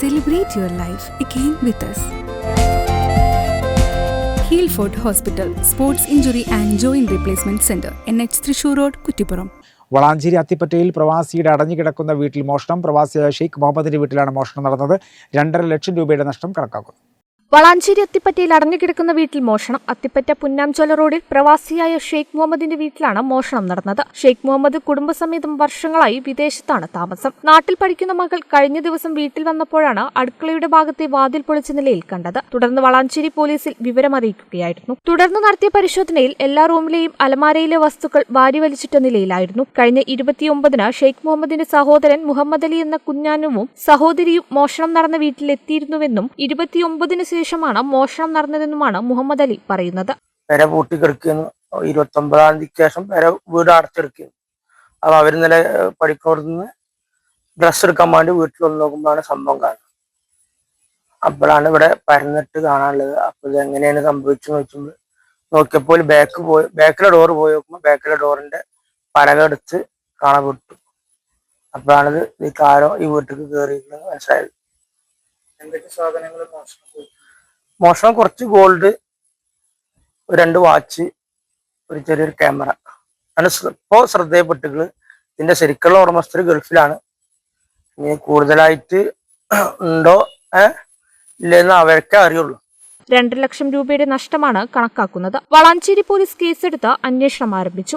Celebrate your life again with us. Healford Hospital, Sports Injury and Joint Replacement Center, NH Thrissur Road, Kuttippuram Valanchery അത്തിപ്പറ്റയിൽ പ്രവാസിയുടെ അടഞ്ഞുകിടക്കുന്ന വീട്ടിൽ മോഷണം പ്രവാസിയായ ഷെയ്ഖ് മുഹമ്മദിന്റെ വീട്ടിലാണ് മോഷണം നടന്നത് രണ്ടര ലക്ഷം രൂപയുടെ നഷ്ടം കണക്കാക്കുന്നു വളാഞ്ചേരി അത്തിപ്പറ്റയിൽ അടഞ്ഞുകിടക്കുന്ന വീട്ടിൽ മോഷണം. അത്തിപ്പറ്റ പുന്നാംചോല റോഡിൽ പ്രവാസിയായ ഷെയ്ഖ് മുഹമ്മദിന്റെ വീട്ടിലാണ് മോഷണം നടന്നത്. ഷെയ്ഖ് മുഹമ്മദ് കുടുംബസമേതം വർഷങ്ങളായി വിദേശത്താണ് താമസം. നാട്ടിൽ പഠിക്കുന്ന മകൾ കഴിഞ്ഞ ദിവസം വീട്ടിൽ വന്നപ്പോഴാണ് അടുക്കളയുടെ ഭാഗത്തെ വാതിൽ പൊളിച്ച നിലയിൽ കണ്ടത്. തുടർന്ന് വളാഞ്ചേരി പോലീസിൽ വിവരമറിയിക്കുകയായിരുന്നു തുടർന്ന് നടത്തിയ പരിശോധനയിൽ എല്ലാ റൂമിലെയും അലമാരയിലെ വസ്തുക്കൾ വാരി വലിച്ചിട്ട നിലയിലായിരുന്നു. കഴിഞ്ഞ ഇരുപത്തിയൊമ്പതിന് ഷെയ്ഖ് മുഹമ്മദിന്റെ സഹോദരൻ മുഹമ്മദ് അലി എന്ന കുഞ്ഞാനുവും സഹോദരിയും മോഷണം നടന്ന വീട്ടിലെത്തിയിരുന്നുവെന്നും ഇരുപത്തിയൊമ്പതിന് ശേഷമാണ് മോഷണം നടന്നതെന്നുമാണ് മുഹമ്മദ് അലി പറയുന്നത്. പെര പൂട്ടി കിടക്കുന്നു. ഇരുപത്തി ഒമ്പതാം തീയതിക്ക് ശേഷം പെര വീട് അടച്ചെടുക്കുന്നു. അപ്പൊ അവർ ഇന്നലെ പഠിക്കുന്നോടത്തുനിന്ന് ഡ്രസ്സ് എടുക്കാൻ വേണ്ടി വീട്ടിൽ വന്ന് നോക്കുമ്പോഴാണ് സംഭവം കാണുന്നത്. അപ്പോഴാണ് ഇവിടെ പരന്നിട്ട് കാണാനുള്ളത്. അപ്പൊ ഇത് എങ്ങനെയാണ് സംഭവിച്ചെന്ന് വെച്ചുമ്പോൾ നോക്കിയപ്പോൾ ബാക്ക് പോയി ബാക്കിലെ ഡോർ പോയി നോക്കുമ്പോൾ ബാക്കിലെ ഡോറിന്റെ പലകെടുത്ത് കാണപ്പെട്ടു കാണാൻ വിട്ടു അപ്പോഴാണിത് ഈ കാരോ ഈ വീട്ടിലേക്ക് കയറിയിട്ടുള്ളത് മനസ്സിലായത് എന്തൊക്കെ സാധനങ്ങൾ മോഷണം മോഷണം കുറച്ച് ഗോൾഡ് രണ്ട് വാച്ച് ഒരു ചെറിയൊരു ക്യാമറ അങ്ങനെ ഇപ്പോൾ ശ്രദ്ധയപ്പെട്ടുകൾ ഇതിന്റെ ശരിക്കുള്ള ഉടമസ്ഥർ ഗൾഫിലാണ്. ഇനി കൂടുതലായിട്ട് ഉണ്ടോ? ഇല്ലെന്ന് അവർക്കേ അറിയുള്ളൂ. രണ്ട് ലക്ഷം രൂപയുടെ നഷ്ടമാണ് കണക്കാക്കുന്നത്. വളാഞ്ചേരി പോലീസ് കേസെടുത്ത് അന്വേഷണം ആരംഭിച്ചു.